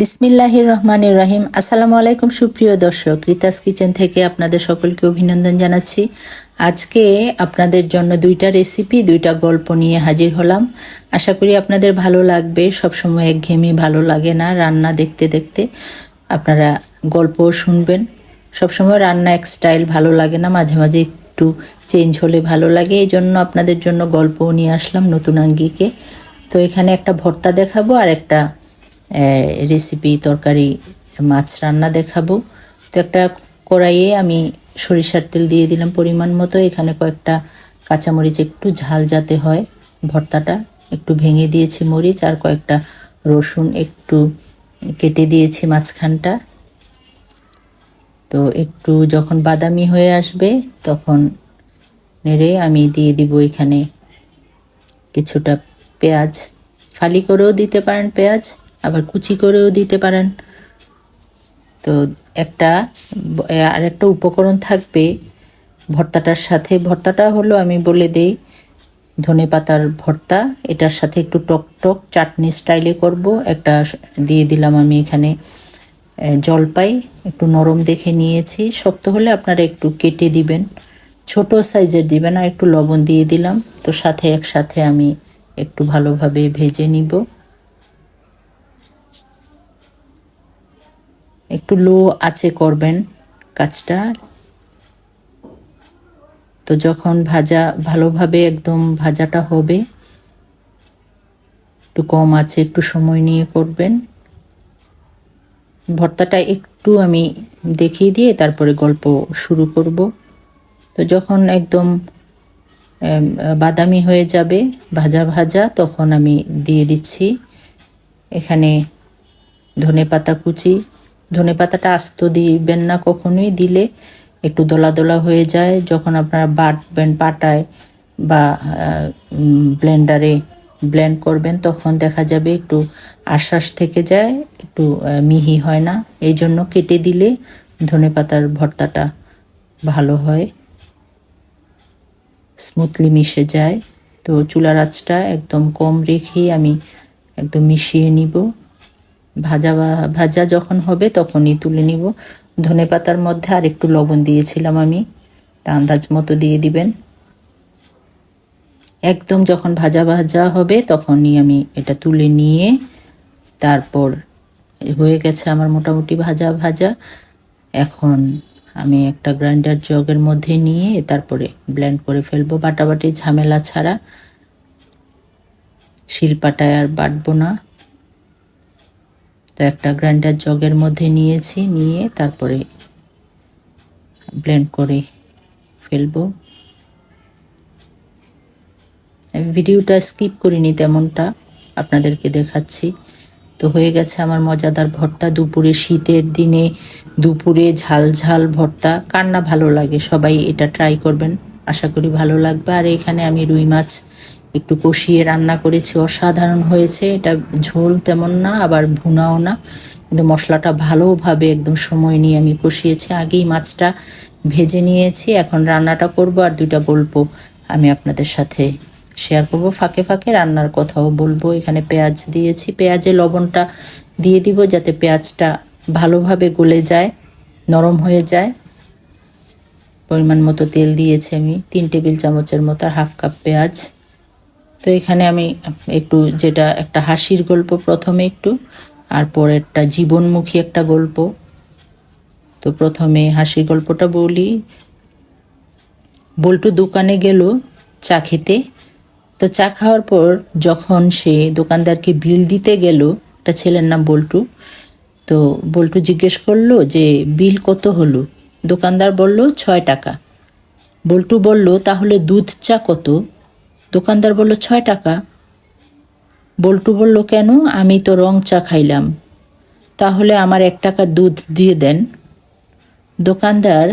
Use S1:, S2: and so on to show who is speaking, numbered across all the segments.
S1: বিসমিল্লাহির রহমানির রহিম। আসসালামু আলাইকুম, সুপ্রিয় দর্শক। রিতাস কিচেন থেকে আপনাদের সকলকে অভিনন্দন জানাচ্ছি। আজকে আপনাদের জন্য দুইটা রেসিপি দুইটা গল্প নিয়ে হাজির হলাম। আশা করি আপনাদের ভালো লাগবে। সবসময় একঘেয়েমি ভালো লাগে না রান্না দেখতে দেখতে। আপনারা গল্পও শুনবেন। সবসময় রান্না এক স্টাইল ভালো লাগে না, মাঝে মাঝে একটু চেঞ্জ হলে ভালো লাগে। এই জন্য আপনাদের জন্য গল্পও নিয়ে আসলাম নতুন আঙ্গিকে। তো এখানে একটা ভর্তা দেখাবো আর একটা রেসিপি তরকারি, মাছ রান্না দেখাবো। তো একটা কড়াইয়ে আমি সরিষার তেল দিয়ে দিলাম পরিমাণ মতো। এখানে কয়েকটা কাঁচামরিচ একটু ঝাল যাতে হয়, ভর্তাটা একটু ভেঙে দিয়েছি মরিচ আর কয়েকটা রসুন একটু কেটে দিয়েছি মাঝখানটা। তো একটু যখন বাদামি হয়ে আসবে তখন নেড়ে আমি দিয়ে দিব এখানে কিছুটা পেঁয়াজ। ফালি করেও দিতে পারেন পেঁয়াজ। আবার কুচি করেও দিতে পারেন। তো একটা, আর একটা উপকরণ থাকবে ভর্তাটার সাথে। ভর্তাটা হলো আমি বলে দেই, ধনে পাতার ভর্তা। এটার সাথে একটু টক টক চাটনি স্টাইলে করব। একটা দিয়ে দিলাম আমি এখানে জলপাই। একটু নরম দেখে নিয়েছি। শক্ত হলে আপনারা একটু কেটে দিবেন। ছোট সাইজের দিবেন আর একটু লবণ দিয়ে দিলাম। তো সাথে একসাথে আমি একটু ভালোভাবে ভেজে নিব। একটু লো আছে করবেন কাজটা। তো যখন ভাজা ভালোভাবে একদম ভাজাটা হবে, একটু কম আছে, একটু সময় নিয়ে করবেন। ভর্তাটা একটু আমি দেখিয়ে দিয়ে তারপরে গল্প শুরু করব। তো যখন একদম বাদামি হয়ে যাবে, ভাজা ভাজা, তখন আমি দিয়ে দিচ্ছি। এখানে ধনে পাতা কুচি ধনে পাতাটা আস্ত দিবেন না কখনোই, দিলে একটু দোলা দোলা হয়ে যায়। যখন আপনারা বাটবেন পাটায় বা ব্লেন্ডারে ব্লেন্ড করবেন, তখন দেখা যাবে একটু আশ্বাস থেকে যায়, একটু মিহি হয় না। এই জন্য কেটে দিলে ধনে পাতার ভর্তাটা ভালো হয়, স্মুথলি মিশে যায়। তো চুলার আঁচটা একদম কম রেখেই আমি একদম মিশিয়ে নিব। ভাজা ভাজা যখন হবে তখনই তুলে নিব। ধনে পাতার মধ্যে আর একটু লবণ দিয়েছিলাম আমি। আন্দাজ মতো দিয়ে দিবেন। একদম যখন ভাজা ভাজা হবে তখনই আমি এটা তুলে নিয়ে তারপর হয়ে গেছে আমার মোটামুটি ভাজা ভাজা। এখন আমি একটা গ্রাইন্ডার জগের মধ্যে নিয়ে তারপরে ব্লেন্ড করে ফেলব বাটাবাটি ঝামেলা ছাড়া। শিলপাটায় আর বাটবো না। তো একটা গ্রাইন্ডার জগের মধ্যে নিয়েছি, নিয়ে তারপরে ব্লেন্ড করে ফেলব। ভিডিওটা স্কিপ করিনি তেমনটা, আপনাদেরকে দেখাচ্ছি। তো হয়ে গেছে আমার মজাদার ভর্তা। দুপুরে শীতের দিনে দুপুরে ঝাল ঝাল ভর্তা, কার না ভালো লাগে? সবাই এটা ট্রাই করবেন। আশা করি ভালো লাগবে। আর এখানে আমি রুই মাছ একটু কষিয়ে রান্না করেছি, অসাধারণ হয়েছে। এটা ঝোল তেমন না, আবার ভুনাও না। কিন্তু মশলাটা ভালোভাবে একদম সময় নিয়ে আমি কষিয়েছি। আগেই মাছটা ভেজে নিয়েছি, এখন রান্নাটা করব আর দুইটা গল্প আমি আপনাদের সাথে শেয়ার করব। ফাঁকে ফাঁকে রান্নার কথাও বলব। এখানে পেঁয়াজ দিয়েছি। পেঁয়াজে লবণটা দিয়ে দিব যাতে পেঁয়াজটা ভালোভাবে গলে যায়, নরম হয়ে যায়। পরিমাণ মতো তেল দিয়েছি আমি, তিন টেবিল চামচের মতো হাফ কাপ পেঁয়াজ। তো এখানে আমি একটু যেটা একটা হাসির গল্প প্রথমে একটু, আর পরেরটা জীবনমুখী একটা গল্প। তো প্রথমে হাসির গল্পটা বলি। বল্টু দোকানে গেল চা খেতে। তো চা খাওয়ার পর যখন সে দোকানদারকে বিল দিতে গেল একটা ছেলের নাম বল্টু। তো বল্টু জিজ্ঞেস করল যে, বিল কত হলো? দোকানদার বলল, ছয় টাকা। বল্টু বলল, তাহলে দুধ চা কত? দোকানদার বলল, ছয় টাকা। বল্টু বলল, কেন? আমি তো রং চা খাইলাম। তাহলে আমার এক টাকার দুধ দিয়ে দেন। দোকানদার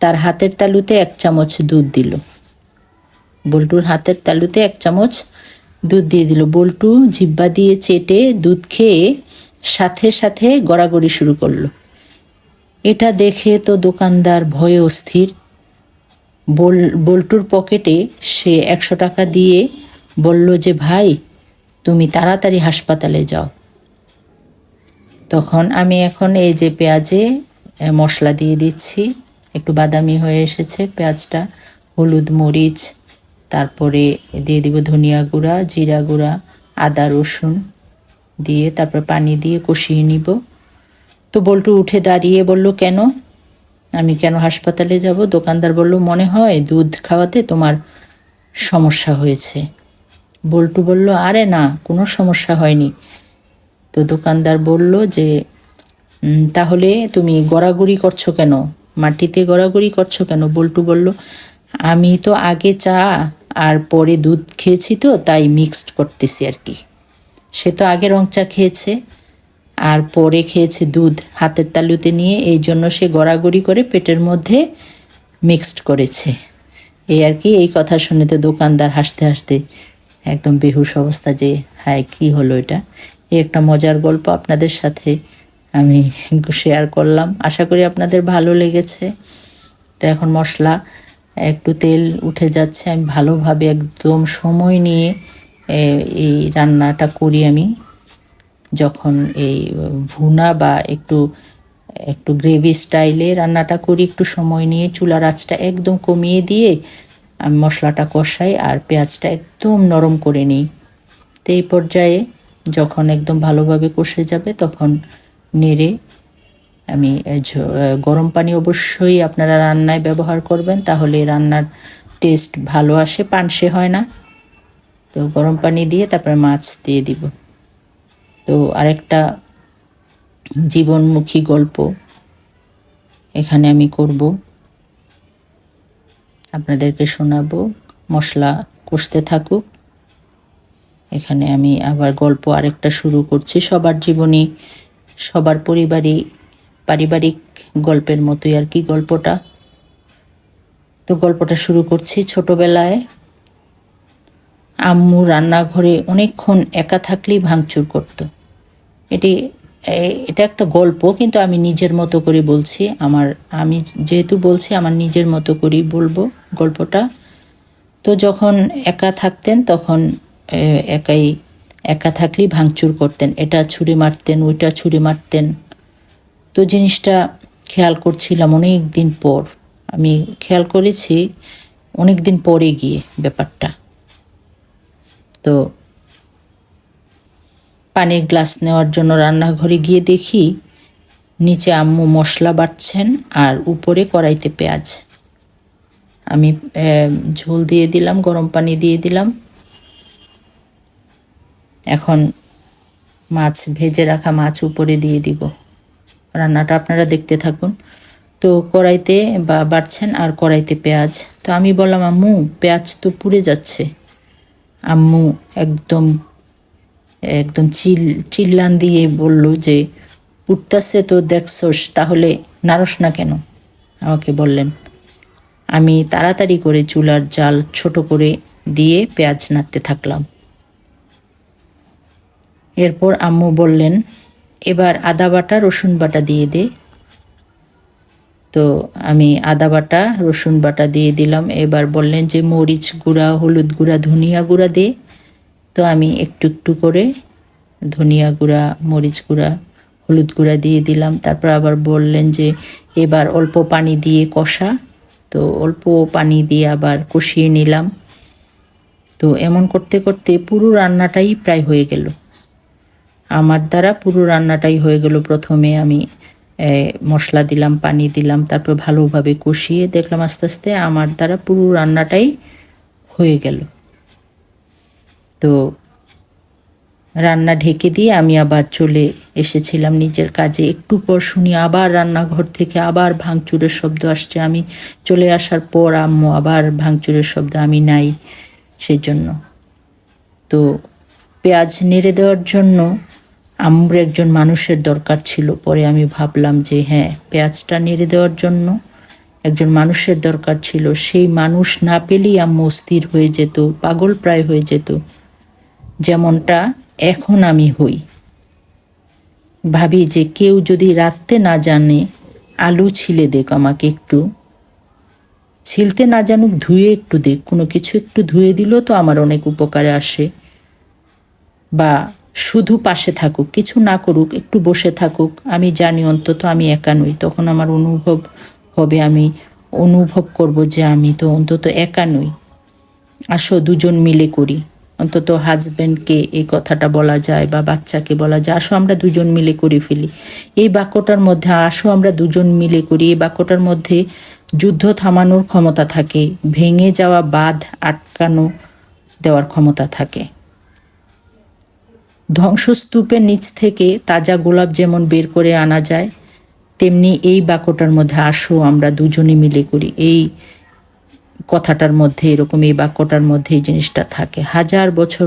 S1: তার হাতের তালুতে এক চামচ দুধ দিল। বল্টুর হাতের তালুতে এক চামচ দুধ দিয়ে দিল। বল্টু জিব্বা দিয়ে চেটে দুধ খেয়ে সাথে সাথে গড়াগড়ি শুরু করল। এটা দেখে তো দোকানদার ভয়ে অস্থির। বল, বল্টুর পকেটে সে একশো টাকা দিয়ে বলল যে, ভাই, তুমি তাড়াতাড়ি হাসপাতালে যাও। তখন আমি এখন এই যে পেঁয়াজে মশলা দিয়ে দিচ্ছি, একটু বাদামি হয়ে এসেছে পেঁয়াজটা, হলুদ মরিচ, তারপরে দিয়ে দিব ধনিয়া গুঁড়া, জিরা গুঁড়া, আদা রসুন দিয়ে তারপর পানি দিয়ে কষিয়ে নিব। তো বল্টু উঠে দাঁড়িয়ে বলল, কেন? আমি কেন হাসপাতালে যাব? দোকানদার বলল, মনে হয় দুধ খাওয়াতে তোমার সমস্যা হয়েছে। বল্টু বলল, আরে না, কোনো সমস্যা হয়নি। তো দোকানদার বলল যে তাহলে তুমি গড়াগড়ি করছ কেন? মাটিতে গড়াগড়ি করছ কেন? বল্টু বলল, আমি তো আগে চা আর পরে দুধ খেয়েছি তো, তাই মিক্সড করতেছি আর কি। সে তো আগে রং চা খেয়েছে। আর পরে খেয়েছে দুধ হাতের তালুতে নিয়ে, এই জন্য সে গড়াগড়ি করে পেটের মধ্যে মিক্সড করেছে। এই আর কি, এই কথা শুনে তো দোকানদার হাসতে হাসতে একদম বেহুশ অবস্থা যে, হায়, কি হলো এটা? এই একটা মজার গল্প আপনাদের সাথে আমি শেয়ার করলাম। আশা করি আপনাদের ভালো লেগেছে। তো এখন মশলা, একটু তেল উঠে যাচ্ছে। আমি ভালোভাবে একদম সময় নিয়ে এই রান্নাটা করি আমি। যখন এই ভুনা বা একটু একটু গ্রেভি স্টাইলে রান্নাটা করি, একটু সময় নিয়ে চুলার আঁচটা একদম কমিয়ে দিয়ে আমি মশলাটা কষাই আর পেঁয়াজটা একদম নরম করে নিই। তো এই পর্যায়ে যখন একদম ভালোভাবে কষে যাবে তখন নেড়ে আমি গরম পানি অবশ্যই আপনারা রান্নায় ব্যবহার করবেন তাহলে রান্নার টেস্ট ভালো আসে, পানসে হয় না। তো গরম পানি দিয়ে তারপরে মাছ দিয়ে দিব। তো আরেকটা জীবনমুখী গল্প এখানে আমি করব। আপনাদেরকে শোনাবো, মশলা কষতে থাকুক। এখানে আমি আবার গল্প আরেকটা শুরু করছি। সবার জীবনী, সবার পরিবারই, পারিবারিক গল্পের মতোই আর কি গল্পটা। তো গল্পটা শুরু করছি ছোটবেলায়। আম্মু রান্নাঘরে অনেকক্ষণ একা থাকলেই ভাঙচুর করতো। এটি এটা একটা গল্প, কিন্তু আমি নিজের মতো করে বলছি। আমার, আমি যেহেতু বলছি, আমার নিজের মতো করেই বলব গল্পটা। তো যখন একা থাকতেন, তখন একাই, একা থাকলেই ভাঙচুর করতেন। এটা ছুরি মারতেন, ওইটা ছুরি মারতেন। তো জিনিসটা খেয়াল করছিলাম অনেক দিন পর। আমি খেয়াল করেছি অনেক দিন পরে গিয়ে ব্যাপারটা। তো পানির গ্লাস নেওয়ার জন্য রান্নাঘরে গিয়ে দেখি নিচে আম্মু মশলা বাটছেন আর উপরে কড়াইতে পেঁয়াজ। আমি ঝোল দিয়ে দিলাম, গরম পানি দিয়ে দিলাম। এখন মাছ, ভেজে রাখা মাছ উপরে দিয়ে দিব। রান্নাটা আপনারা দেখতে থাকুন। তো কড়াইতে বা বাড়ছেন আর কড়াইতে পেঁয়াজ। তো আমি বললাম, আম্মু, পেঁয়াজ তো পুড়ে যাচ্ছে। আম্মু একদম একদম চিল, চিল্লান দিয়ে বলল যে পুড়তাছে তো দেখছস, তাহলে নারস না কেন? আমাকে বললেন, আমি তাড়াতাড়ি করে চুলার জাল ছোট করে দিয়ে পেঁয়াজ নাড়তে থাকলাম। এরপর আম্মু বললেন, এবার আদা বাটা, রসুন বাটা দিয়ে দে। তো আমি আদা বাটা, রসুন বাটা দিয়ে দিলাম। এবার বললেন যে, মরিচ গুঁড়া, হলুদ গুঁড়া, ধনিয়া গুঁড়া দে। তো আমি একটু একটু করে ধনিয়া গুঁড়া, মরিচ গুঁড়া, হলুদ গুঁড়া দিয়ে দিলাম। তারপর আবার বললেন যে এবার অল্প পানি দিয়ে কষা। তো অল্প পানি দিয়ে আবার কষিয়ে নিলাম। তো এমন করতে করতে পুরো রান্নাটাই প্রায় হয়ে গেল। আমার দ্বারা পুরো রান্নাটাই হয়ে গেল। প্রথমে আমি মশলা দিলাম, পানি দিলাম, তারপর ভালোভাবে কষিয়ে দেখলাম আস্তে আস্তে আমার দ্বারা পুরো রান্নাটাই হয়ে গেল। তো রান্না ঢেকে দিয়ে আমি আবার চলে এসেছিলাম নিজের কাজে। একটু পর শুনি আবার রান্নাঘর থেকে আবার ভাঙচুরের শব্দ আসছে। আমি চলে আসার পর আম্মু আবার ভাঙচুরের শব্দ, আমি নাই সেই জন্য তো পেঁয়াজ নেড়ে দেওয়ার জন্য আম্মুর একজন মানুষের দরকার ছিল। পরে আমি ভাবলাম যে হ্যাঁ পেঁয়াজটা নেড়ে দেওয়ার জন্য একজন মানুষের দরকার ছিল। সেই মানুষ না পেলেই আম্মু অস্থির হয়ে যেত, পাগল প্রায় হয়ে যেত। যেমনটা এখন আমি হই। ভাবি যে কেউ যদি রাখতে না জানে, আলু ছিলে দেখ আমাকে একটু। ছিলতে না জানুক ধুয়ে একটু দেখ, কোনো কিছু একটু ধুয়ে দিলেও তো আমার অনেক উপকারে আসে। বা শুধু পাশে থাকুক, কিছু না করুক, একটু বসে থাকুক, আমি জানি অন্তত আমি একা নই, তখন আমার অনুভব হবে, আমি অনুভব করব যে আমি তো অন্তত একা নই। আসো দুজন মিলে করি। অন্তত হাজব্যান্ডকে এই কথাটা বলা যায় বা বাচ্চাকে বলা যায়, আসো আমরা দুজন মিলে করে ফেলি। এই বাক্যটার মধ্যে আসো আমরা দুজন মিলে করি, এই বাক্যটার মধ্যে যুদ্ধ থামানোর ক্ষমতা থাকে, ভেঙে যাওয়া বাঁধ আটকানো দেওয়ার ক্ষমতা থাকে। ধ্বংসস্তূপের নিচ থেকে তাজা গোলাপ যেমন বের করে আনা যায়, তেমনি এই বাক্যটার মধ্যে আসো আমরা দুজনে মিলে করি। এই কথাটার মধ্যে এরকম এই বাক্যটার মধ্যে এই জিনিসটা থাকে। হাজার বছর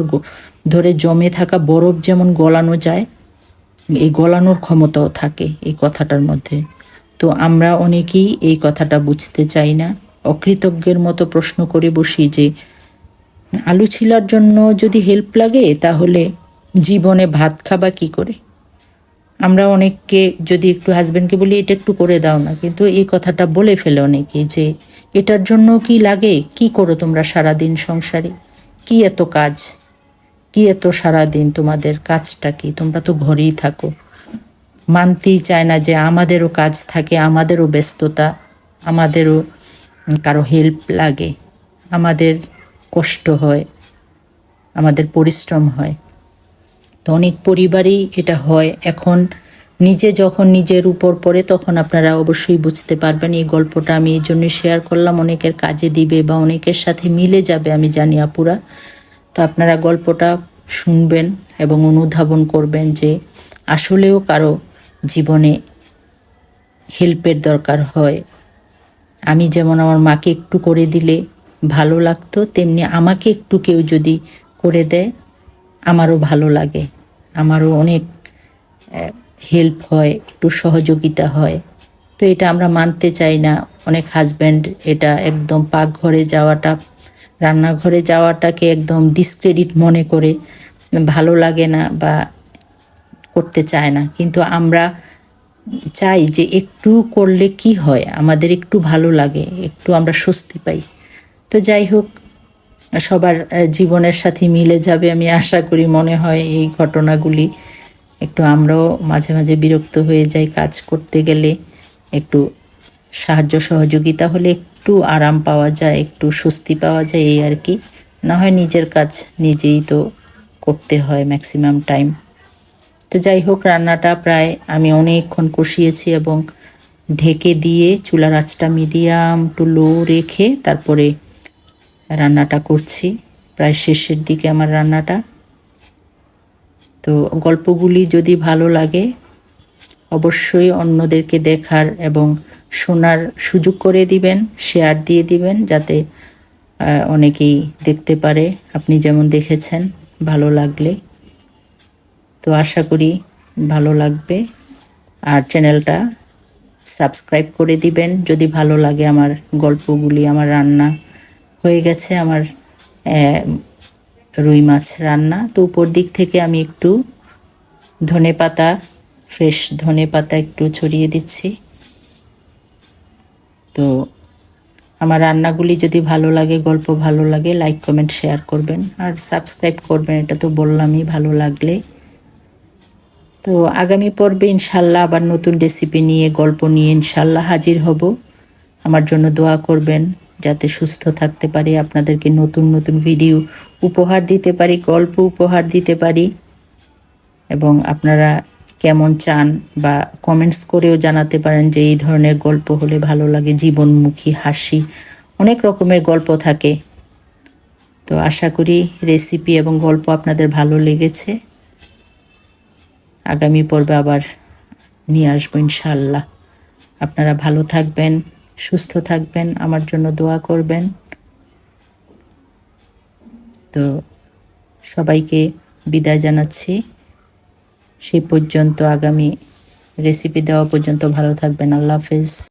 S1: ধরে জমে থাকা বরফ যেমন গলানো যায়, এই গলানোর ক্ষমতাও থাকে এই কথাটার মধ্যে। তো আমরা অনেকেই এই কথাটা বুঝতে চাই না। অকৃতজ্ঞের মতো প্রশ্ন করে বসি যে, আলু ছিলার জন্য যদি হেল্প লাগে, তাহলে জীবনে ভাত খাবা কি করে? আমরা অনেককে যদি একটু হাজব্যান্ডকে বলি, এটা একটু করে দাও না। কিন্তু এই কথাটা বলে ফেলে অনেকে যে, এটার জন্য কি লাগে? কি করো তোমরা সারাদিন সংসারে? কি এত কাজ? কি এত সারাদিন তোমাদের কাজটা কি? তোমরা তো ঘরেই থাকো। মানতেই চায় না যে আমাদেরও কাজ থাকে, আমাদেরও ব্যস্ততা, আমাদেরও কারও হেল্প লাগে। আমাদের কষ্ট হয়, আমাদের পরিশ্রম হয়। তো অনেক পরিবারেই এটা হয়। এখন নিজে যখন নিজের উপর পড়ে তখন আপনারা অবশ্যই বুঝতে পারবেন। এই গল্পটা আমি এই জন্য শেয়ার করলাম। অনেকের কাজে দিবে বা অনেকের সাথে মিলে যাবে, আমি জানি আপুরা। তো আপনারা গল্পটা শুনবেন এবং অনুধাবন করবেন যে আসলেও কারও জীবনে হেল্পের দরকার হয়। আমি যেমন আমার মাকে একটু করে দিলে ভালো লাগতো, তেমনি আমাকে একটু কেউ যদি করে দেয় আমারও ভালো লাগে। আমারও অনেক হেল্প হয়, একটু সহযোগিতা হয়। তো এটা আমরা মানতে চাই না। অনেক হাজব্যান্ড এটা একদম পাকঘরে যাওয়াটা, রান্নাঘরে যাওয়াটাকে একদম ডিসক্রেডিট মনে করে ভালো লাগে না বা করতে চায় না। কিন্তু আমরা চাই যে একটু করলে কি হয়? আমাদের একটু ভালো লাগে, একটু আমরা স্বস্তি পাই। তো যাই হোক সবার জীবনের সাথে মিলে যাবে আমি আশা করি, মনে হয় এই ঘটনাগুলি। একটু আমরাও মাঝে মাঝে বিরক্ত হয়ে যাই কাজ করতে গেলে। একটু সাহায্য সহযোগিতা হলে একটু আরাম পাওয়া যায়, একটু স্বস্তি পাওয়া যায় এই আর কি। না হয় নিজের কাজ নিজেই তো করতে হয় ম্যাক্সিমাম টাইম তো যাই হোক, রান্নাটা প্রায় আমি অনেকক্ষণ কষিয়েছি এবং ঢেকে দিয়ে চুলার আঁচটা মিডিয়াম টু লো রেখে তারপরে রান্নাটা করছি। প্রায় শেষের দিকে আমার রান্নাটা। তো গল্পগুলি যদি ভালো লাগে, অবশ্যই অন্যদেরকে দেখার এবং শোনার সুযোগ করে দিবেন, শেয়ার দিয়ে দিবেন, যাতে অনেকেই দেখতে পারে আপনি যেমন দেখেছেন, ভালো লাগলে। তো আশা করি ভালো লাগবে। আর চ্যানেলটা সাবস্ক্রাইব করে দিবেন, যদি ভালো লাগে আমার গল্পগুলি, আমার রান্না। হয়ে গেছে আমার রুই মাছ রান্না। তো উপর দিক থেকে আমি একটু ধনে পাতা ফ্রেশ ধনে পাতা একটু ছড়িয়ে দিচ্ছি। তো আমার রান্নাগুলি যদি ভালো লাগে, গল্প ভালো লাগে লাইক কমেন্ট শেয়ার করবেন। আর সাবস্ক্রাইব করবেন, এটা তো বললামই ভালো লাগলে। তো আগামী পর্বে ইনশাল্লাহ আবার নতুন রেসিপি নিয়ে, গল্প নিয়ে ইনশাল্লাহ হাজির হব। আমার জন্য দোয়া করবেন। যাতে সুস্থ থাকতে পারি, আপনাদেরকে নতুন নতুন ভিডিও উপহার দিতে পারি, গল্প উপহার দিতে পারি। এবং আপনারা কেমন চান বা কমেন্টস করেও জানাতে পারেন যে এই ধরনের গল্প হলে ভালো লাগে, জীবনমুখী হাসি, অনেক রকমের গল্প থাকে। তো আশা করি রেসিপি এবং গল্প আপনাদের ভালো লেগেছে। আগামী পর্বে আবার নিয়ে আসব ইনশাল্লাহ আপনারা ভালো থাকবেন। সুস্থ থাকবেন, আমার জন্য দোয়া করবেন। তো সবাইকে বিদায় জানাচ্ছি। সে পর্যন্ত আগামী রেসিপি দেওয়া পর্যন্ত ভালো থাকবেন। আল্লাহ হাফেজ।